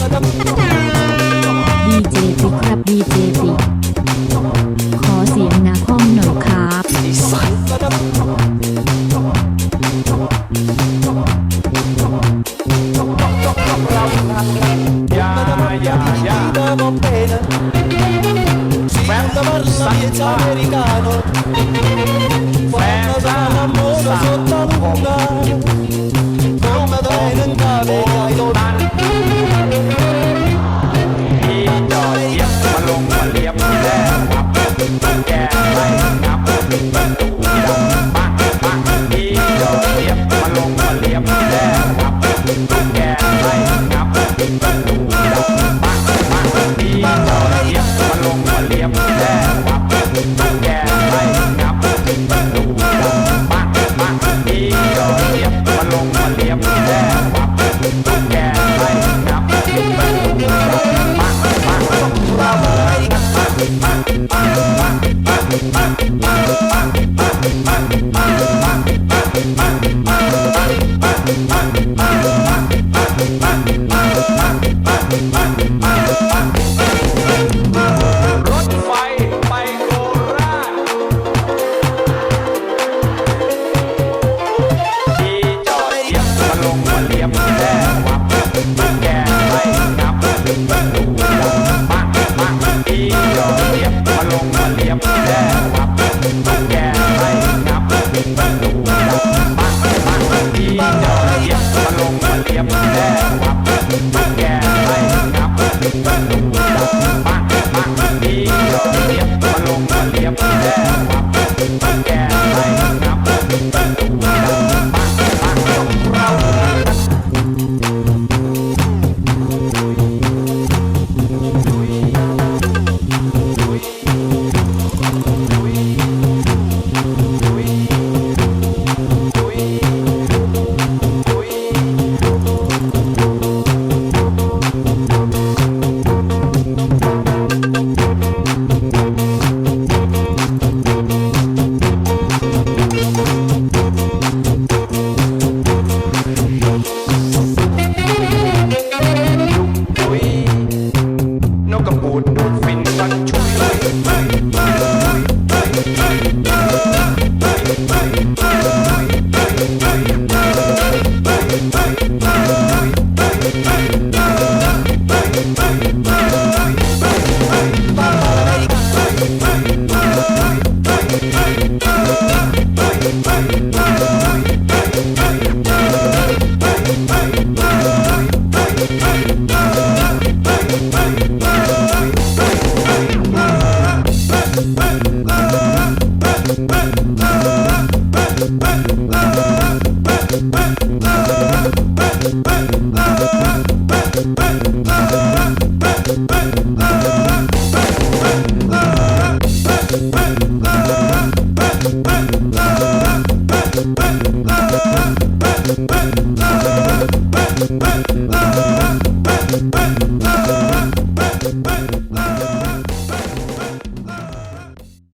ดีเจปิกครับดีเจปิกขอเสียงนาคอมหน่อยครับ Yep. มันเรียบแดงวับแกไม่งับดูดักปักอีดอกเรียบมาลงมาเรียบแดงวับแกไม่งับดูดักปักอีด Bye.